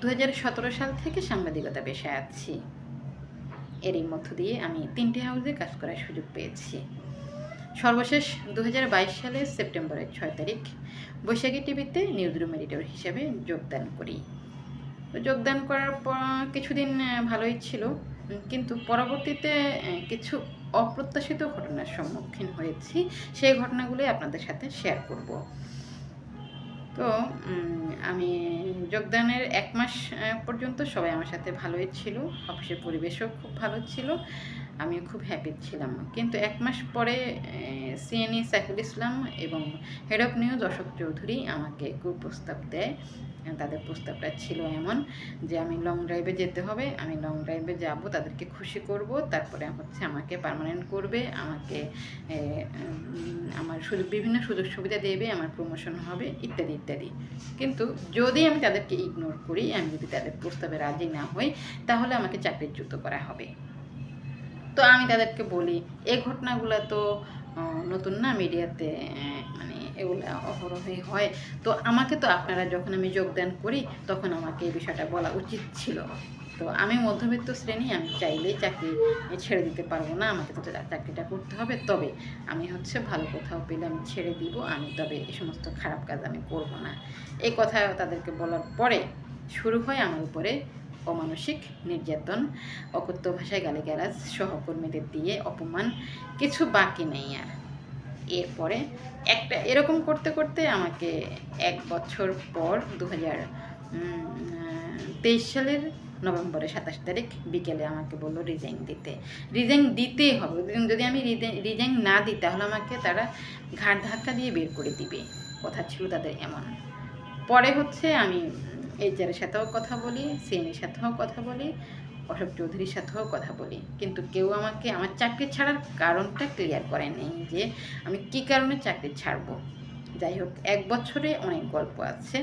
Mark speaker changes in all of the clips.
Speaker 1: দু হাজার সতেরো সাল থেকে সাংবাদিকতা পেশায় আছি। এরই মধ্য দিয়ে আমি তিনটি হাউসে কাজ করার সুযোগ পেয়েছি। সর্বশেষ দু হাজার বাইশ সালের সেপ্টেম্বরের ছয় তারিখ বৈশাখী টিভিতে নিউজ রুম এডিটর হিসেবে যোগদান করি। যোগদান করার পর কিছুদিন ভালোই ছিল। কিন্তু পরবর্তীতে কিছু অপ্রত্যাশিত ঘটনার সম্মুখীন হয়েছি। সেই ঘটনাগুলোই আপনাদের সাথে শেয়ার করব। তো আমি যোগদানের এক মাস পর্যন্ত সবাই আমার সাথে ভালোই ছিল। অফিসের পরিবেশও খুব ভালো ছিল। আমি খুব হ্যাপি ছিলাম। কিন্তু এক মাস পরে সিএনই সাইফুল ইসলাম এবং head of news Ashok Chowdhury আমাকে কুপ্রস্তাব দেয়। তাদের প্রস্তাবটা ছিল এমন যে, আমি লং ড্রাইভে যেতে হবে, আমি লং ড্রাইভে যাব, তাদেরকে খুশি করব, তারপরে হচ্ছে আমাকে পার্মানেন্ট করবে, আমাকে আমার সুযোগ, বিভিন্ন সুযোগ সুবিধা দেবে, আমার প্রমোশন হবে, ইত্যাদি ইত্যাদি। কিন্তু যদি আমি তাদেরকে ইগনোর করি, আমি যদি তাদের প্রস্তাবে রাজি না হই, তাহলে আমাকে চাকরিচ্যুত করা হবে। তো আমি তাদেরকে বলি, এই ঘটনাগুলো তো নতুন না মিডিয়াতে মানে এগুলো অহরহই হয়। তো আমাকে তো আপনারা যখন আমি যোগদান করি, তখন আমাকে এই বিষয়টা বলা উচিত ছিল। তো আমি মধ্যবিত্ত শ্রেণি, আমি চাইলেই চাকরি ছেড়ে দিতে পারব না, আমাকে তো চাকরিটা করতে হবে। তবে আমি হচ্ছে ভালো কোথাও পেলে আমি ছেড়ে দিব, আমি তবে এই সমস্ত খারাপ কাজ আমি করব না। এই কথা তাদেরকে বলার পরে শুরু হয় আমার উপরে অমানসিক নির্যাতন, অকথ্য ভাষায় গালিগালাজ সহকর্মীদের দিয়ে অপমান, কিছু বাকি নেই আর। এরপরে একটা এরকম করতে করতে আমাকে এক বছর পর দু হাজার তেইশ সালের নভেম্বরের সাতাশ তারিখ বিকেলে আমাকে বলল রিজাইন দিতে। রিজাইন দিতেই হবে। যদি আমি রিজাইন না দিই তাহলে আমাকে তারা ঘাট ধাক্কা দিয়ে বের করে দিবে। কথা ছিল তাদের এমন। পরে হচ্ছে আমি এইচআরের সাথেও কথা বলি সিএনের সাথেও কথা বলি, অশোক চৌধুরীর সাথেও কথা বলি। কিন্তু কেউ আমাকে, আমার চাকরি ছাড়ার কারণটা ক্লিয়ার করে নেই যে আমি কী কারণে চাকরি ছাড়বো। যাই হোক, এক বছরে অনেক গল্প আছে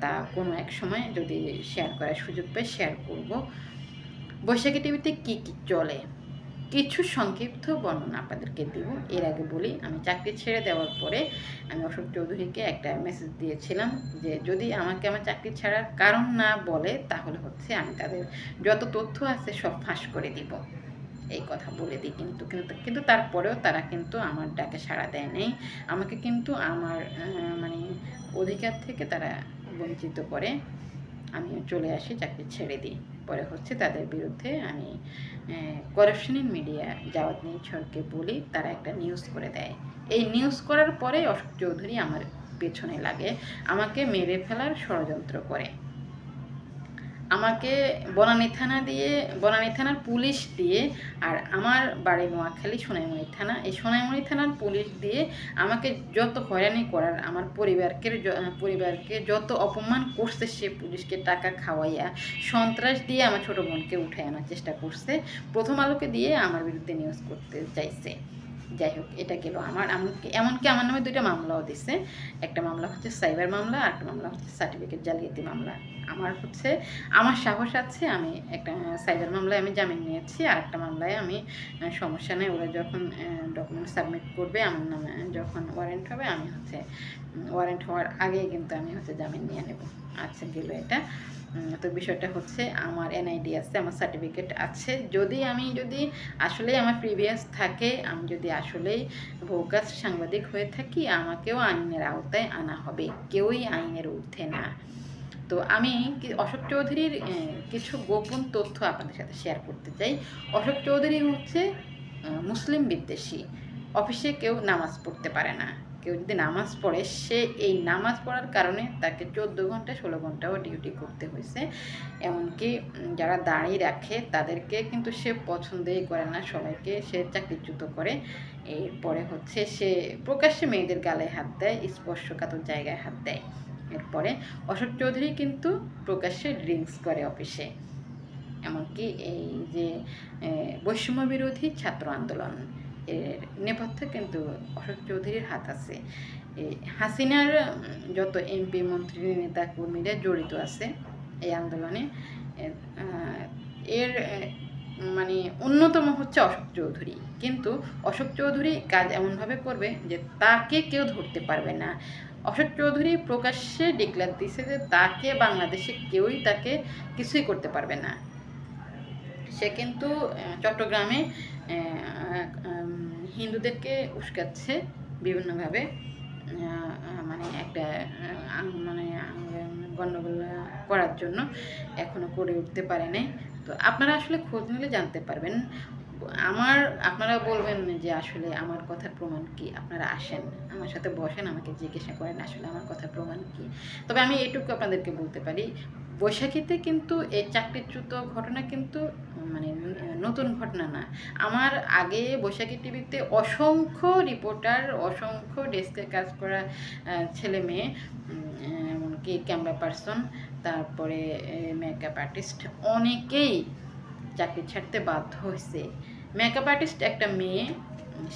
Speaker 1: তা কোনো এক সময় যদি শেয়ার করার সুযোগ পাই শেয়ার করব। বৈশাখী টিভিতে কী কী চলে? কিছু সংক্ষিপ্ত বর্ণনা আপনাদেরকে দিব। এর আগে বলি, আমি চাকরি ছেড়ে দেওয়ার পরে আমি অশোক চৌধুরীকে একটা মেসেজ দিয়েছিলাম যে, যদি আমাকে আমার চাকরি ছাড়ার কারণ না বলে, তাহলে হচ্ছে আমি তাদের যত তথ্য আছে সব ফাঁস করে দিব। এই কথা বলে দিই কিন্তু কিন্তু কিন্তু তারপরেও তারা কিন্তু আমার ডাকে সাড়া দেয় নাই। আমাকে কিন্তু আমার মানে অধিকার থেকে তারা বঞ্চিত করে। আমি চলে আসি, চাকরি ছেড়ে দিই। পরে হচ্ছে তাদের বিরুদ্ধে আমি করাপশন ইন মিডিয়া জাওয়াত নিউজকে বলি, তারা একটা নিউজ করে দেয়। এই নিউজ করার পরে অশোক চৌধুরী আমার পেছনে লাগে, আমাকে মেরে ফেলার ষড়যন্ত্র করে। আমাকে বনানী থানা দিয়ে, বনানী থানার পুলিশ দিয়ে আর আমার বাড়ি নোয়াখালী সোনাইমণি থানা। এই সোনাইমণি থানার পুলিশ দিয়ে আমাকে যত হয়রানি করার, আমার পরিবারকে পরিবারকে যত অপমান করছে সে পুলিশকে টাকা খাওয়াইয়া, সন্ত্রাস দিয়ে আমার ছোট বোনকে উঠে আনার চেষ্টা করছে। প্রথম আলোকে দিয়ে আমার বিরুদ্ধে নিউজ করতে চাইছে যাই হোক, এটা গেল আমার। এমনকি আমার নামে দুইটা মামলাও দিছে। একটা মামলা হচ্ছে সাইবার মামলা আর একটা মামলা হচ্ছে সার্টিফিকেট জালিয়াতি মামলা। আমার হচ্ছে, আমার সাহস আছে, আমি একটা সাইবার মামলায় আমি জামিন নিয়েছি, আর একটা মামলায় আমি সমস্যা নেই। ওরা যখন ডকুমেন্ট সাবমিট করবে, আমার নামে যখন ওয়ারেন্ট হবে, আমি হচ্ছে ওয়ারেন্ট হওয়ার আগেই কিন্তু আমি হচ্ছে জামিন নিয়ে নেব। আচ্ছা গেল এটা। তো বিষয়টা হচ্ছে, আমার এনআইডি আছে, আমার সার্টিফিকেট আছে। যদি আমি যদি আসলেই আমার প্রিভিয়াস থাকে, আমি যদি আসলেই ভৌকাস সাংবাদিক হয়ে থাকি, আমাকেও আইনের আওতায় আনা হবে। কেউই আইনের ঊর্ধ্বে না। তো আমি অশোক চৌধুরীর কিছু গোপন তথ্য আপনাদের সাথে শেয়ার করতে চাই। অশোক চৌধুরী হচ্ছে মুসলিম বিদ্বেষী। অফিসে কেউ নামাজ পড়তে পারে না। কেউ যদি নামাজ পড়ে, সে এই নামাজ পড়ার কারণে তাকে চোদ্দ ঘণ্টা, ষোলো ঘন্টাও ডিউটি করতে হয়েছে। এমনকি যারা দাঁড়িয়ে রাখে, তাদেরকে কিন্তু সে পছন্দই করে না। সবাইকে সে চাকরিচ্যুত করে। এরপরে হচ্ছে, সে প্রকাশ্যে মেয়েদের গালে হাত দেয়, স্পর্শকাতর জায়গায় হাত দেয়। এরপরে অশোক চৌধুরী কিন্তু প্রকাশ্যে ড্রিঙ্কস করে অফিসে। এমনকি এই যে বৈষম্য বিরোধী ছাত্র আন্দোলন এর নেপথ্যে কিন্তু অশোক চৌধুরীর হাত আছে। হাসিনার যত এমপি মন্ত্রী নেতা কর্মীরা জড়িত আছে এই আন্দোলনে এর, মানে অন্যতম হচ্ছে অশোক চৌধুরী। কিন্তু অশোক চৌধুরী কাজ এমনভাবে করবে যে তাকে কেউ ধরতে পারবে না। অশোক চৌধুরী প্রকাশ্যে ডিক্লেয়ার দিছে যে তাকে বাংলাদেশে কেউই তাকে কিছুই করতে পারবে না। সে কিন্তু চট্টগ্রামে হিন্দুদেরকে উস্কাচ্ছে বিভিন্নভাবে। মানে একটা মানে গণ্ডগোল করার জন্য এখনও করে উঠতে পারে নাই তো আপনারা আসলে খোঁজ নিলে জানতে পারবেন। আমার, আপনারা বলবেন যে আসলে আমার কথার প্রমাণ কি? আপনারা আসেন, আমার সাথে বসেন, আমাকে জিজ্ঞাসা করেন আসলে আমার কথার প্রমাণ কি? তবে আমি এটুকু আপনাদেরকে বলতে পারি, বৈশাখীতে কিন্তু এই চাকরিচ্যুত ঘটনা কিন্তু মানে নতুন ঘটনা না। আমার আগে বৈশাখী টিভিতে অসংখ্য রিপোর্টার, অসংখ্য ডেস্কে কাজ করা ছেলে মেয়ে এমনকি ক্যামেরা পার্সন, তারপরে মেকআপ আর্টিস্ট অনেকেই চাকরি ছাড়তে বাধ্য হয়েছে। মেকআপ আর্টিস্ট একটা মেয়ে,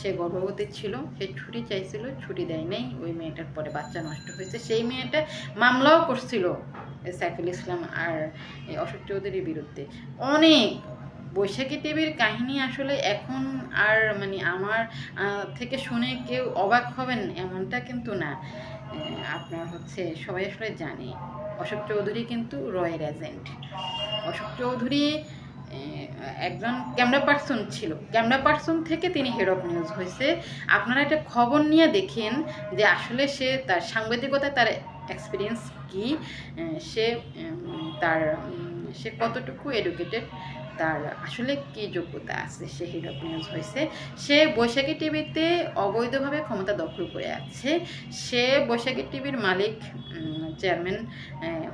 Speaker 1: সে গর্ভবতী ছিল, সে ছুটি চাইছিল, ছুটি দেয় নাই, ওই মেয়েটার পরে বাচ্চা নষ্ট হয়েছে। সেই মেয়েটা মামলাও করছিল সাইফুল ইসলাম আর অশোক চৌধুরীর বিরুদ্ধে। অনেক বৈশাখী টিভির কাহিনী আসলে এখন আর মানে আমার থেকে শুনে কেউ অবাক হবেন এমনটা কিন্তু না। আপনার হচ্ছে সবাই আসলে জানে, অশোক চৌধুরী কিন্তু রয়ের এজেন্ট অশোক চৌধুরী একজন ক্যামেরা পার্সন ছিল। ক্যামেরা পার্সন থেকে তিনি হেড অফ নিউজ হয়েছে আপনারা একটা খবর নিয়ে দেখেন যে আসলে সে তার সাংবাদিকতায় তার এক্সপিরিয়েন্স কি সে তার সে কতটুকু এডুকেটেড তার আসলে কি যোগ্যতা আছে সে হেড অফ নিউজ হয়েছে সে বৈশাখী টিভিতে অবৈধভাবে ক্ষমতা দখল করে আছে। সে বৈশাখী টিভির মালিক চেয়ারম্যান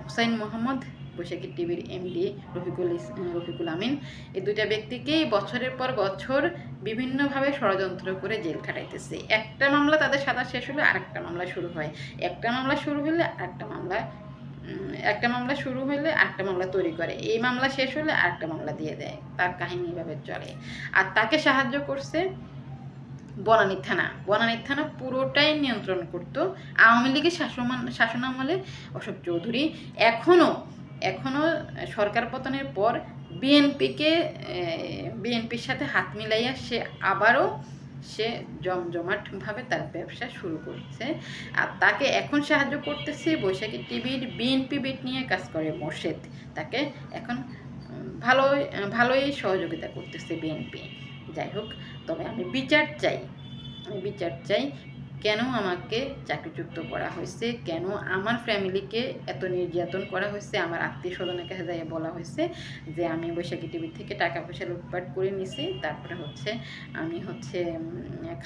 Speaker 1: হুসাইন মোহাম্মদ বৈশাখী টিভির এমডি রফিকুল রফিকুল আমিন। এই দুইটা ব্যক্তিকেই বছরের পর বছর বিভিন্নভাবে ষড়যন্ত্র করে জেল খাটাইতেছে। একটা মামলা তাদের সাদা শেষ হলে আরেকটা মামলা শুরু হয়। একটা মামলা শুরু হলে আরেকটা মামলা একটা মামলা শুরু হলে আরেকটা মামলা তৈরি করে। এই মামলা শেষ হলে আরেকটা মামলা দিয়ে দেয়। তার কাহিনী এভাবে চলে। আর তাকে সাহায্য করছে বনানী থানা। বনানী থানা পুরোটাই নিয়ন্ত্রণ করত। আওয়ামী লীগের শাসন শাসনামলে অশোক চৌধুরী। এখনও এখনও সরকার পতনের পর বিএনপিকে বিএনপির সাথে হাত মিলাইয়া সে আবারও সে জমজমাটভাবে তার ব্যবসা শুরু করছে। আর তাকে এখন সাহায্য করতেছে বৈশাখী টিভির বিএনপি বিট নিয়ে কাজ করে মোর্শেদ। তাকে এখন ভালোই ভালোই সহযোগিতা করতেছে বিএনপি। যাই হোক, তবে আমি বিচার চাই। আমি বিচার চাই কেন আমাকে চাকরিচ্যুত করা হয়েছে? কেন আমার ফ্যামিলিকে এত নির্যাতন করা হয়েছে? আমার আত্মীয় স্বজনের কাছে যাই বলা হয়েছে যে আমি বৈশাখী টিভি থেকে টাকা পয়সা লুটপাট করে নিছি, তারপরে হচ্ছে আমি হচ্ছে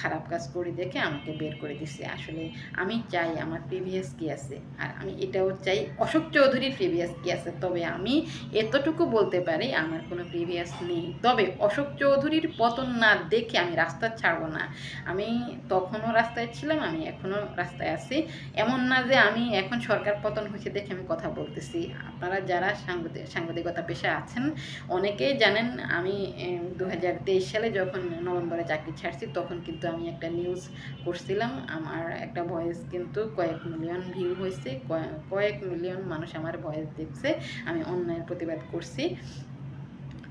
Speaker 1: খারাপ কাজ করে দেখে আমাকে বের করে দিছে। আসলে আমি চাই আমার প্রিভিয়াস কি আছে? আর আমি এটাও চাই, অশোক চৌধুরীর প্রিভিয়াস কি আছে? তবে আমি এতটুকু বলতে পারি, আমার কোনো প্রিভিয়াস নেই। তবে অশোক চৌধুরীর পতন না দেখে আমি রাস্তা ছাড়বো না। আমি তখনও রাস্তায় ছিলাম আমি এখনও রাস্তায় আছি। এমন না যে আমি এখন সরকার পতন হয়েছে দেখে আমি কথা বলতেছি। আপনারা যারা সাংবাদিক সাংবাদিকতা পেশা আছেন, অনেকেই জানেন আমি দু হাজার তেইশ সালে যখন নভেম্বরে চাকরি ছাড়ছি, তখন কিন্তু আমি একটা নিউজ করছিলাম। আমার একটা ভয়েস কিন্তু কয়েক মিলিয়ন ভিউ হয়েছে, কয়ে- কয়েক মিলিয়ন মানুষ আমার ভয়েস দেখছে, আমি অন্যায়ের প্রতিবাদ করছি।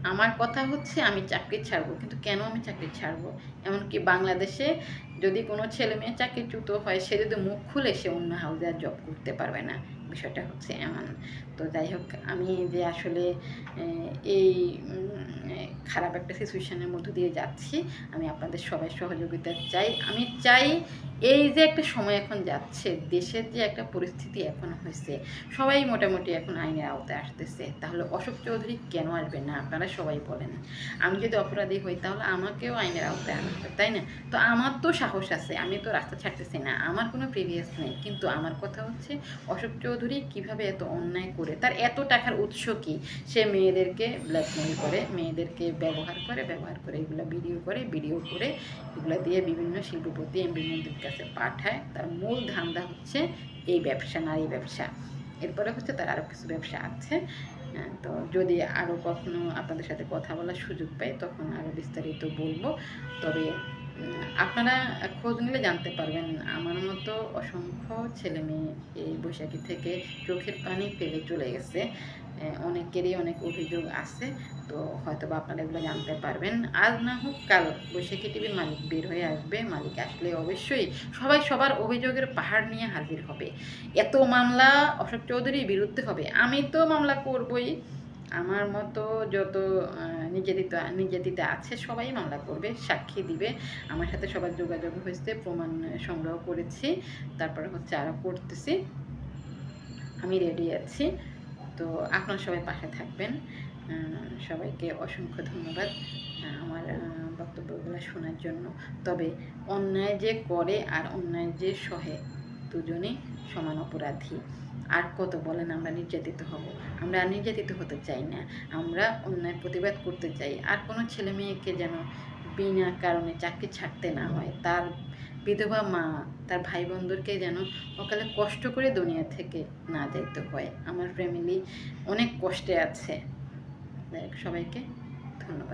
Speaker 1: আমার কথা হচ্ছে আমি চাকরি ছাড়বো, কিন্তু কেন আমি চাকরি ছাড়বো? এমনকি বাংলাদেশে যদি কোনো ছেলে মেয়ে চাকরিচ্যুত হয়, সে যদি মুখ খুলে সে অন্য হাউসে আর জব করতে পারবে না। বিষয়টা হচ্ছে এমন। তো যাই হোক, আমি যে আসলে এই খারাপ একটা সিচুয়েশনের মধ্য দিয়ে যাচ্ছি, আমি আপনাদের সবাই সহযোগিতা চাই। আমি চাই এই যে একটা সময় এখন যাচ্ছে, দেশের যে একটা পরিস্থিতি এখন হয়েছে, সবাই মোটামুটি এখন আইনের আওতায় আসতেছে, তাহলে অশোক চৌধুরী কেন আসবে না? আপনারা সবাই বলেন। আমি যদি অপরাধী হই, তাহলে আমাকেও আইনের আওতায় আনা হবে, তাই না? তো আমার তো সাহস আছে, আমি তো রাস্তা ছাড়তেছি না, আমার কোনো প্রিভিয়াস নেই। কিন্তু আমার কথা হচ্ছে, অশোক চৌধুরী কীভাবে এত অন্যায় করে, তার এত টাকার উৎস কি? সে মেয়েদেরকে ব্ল্যাকমেল করে, মেয়েদেরকে ব্যবহার করে ব্যবহার করে এগুলো ভিডিও করে ভিডিও করে, এগুলো দিয়ে বিভিন্ন শিল্পপতি এমপি মন্ত্রীর কাছে পাঠায়, তার মূল ধান্দা হচ্ছে এই ব্যবসা নারী ব্যবসা। এরপরে হচ্ছে তার আরও কিছু ব্যবসা আছে। তো যদি আরও কখনো আপনাদের সাথে কথা বলার সুযোগ পাই তখন আরও বিস্তারিত বলব। তবে আপনারা খোঁজ নিলে জানতে পারবেন, আমার মতো অসংখ্য ছেলে মেয়ে এই বৈশাখী থেকে চোখের পানি ফেলে চলে গেছে। অনেকেরই অনেক অভিযোগ আছে, তো হয়তো বা আপনারা এগুলো জানতে পারবেন। আজ না হোক, কাল বৈশাখী টিভির মালিক বের হয়ে আসবে। মালিক আসলে অবশ্যই সবাই সবার অভিযোগের পাহাড় নিয়ে হাজির হবে। এত মামলা অশোক চৌধুরীর বিরুদ্ধে হবে। আমি তো মামলা করবই। আমার মতো যত নির্যাতিত নির্যাতিত আছে, সবাই মামলা করবে, সাক্ষী দিবে। আমার সাথে সবার যোগাযোগ হয়েছে, প্রমাণ সংগ্রহ করেছি, তারপরে হচ্ছে আরও করতেছি। আমি রেডি আছি। তো আপনারা সবাই পাশে থাকবেন। সবাইকে অসংখ্য ধন্যবাদ আমার বক্তব্যগুলো শোনার জন্য। তবে অন্যায় যে করে আর অন্যায় যে সহে দুজনেই সমান অপরাধী। আর কত বলেন আমরা নির্যাতিত হব। আমরা নির্যাতিত হতে চাই না। আমরা অন্যায় প্রতিবাদ করতে চাই। আর কোনো ছেলে মেয়েকে যেন বিনা কারণে চাকরি ছাড়তে না হয়, তার বিধবা মা তার ভাই বোনদেরকে যেন অকালে কষ্ট করে দুনিয়া থেকে না যাইতে হয়। আমার ফ্যামিলি অনেক কষ্টে আছে। সবাইকে ধন্যবাদ।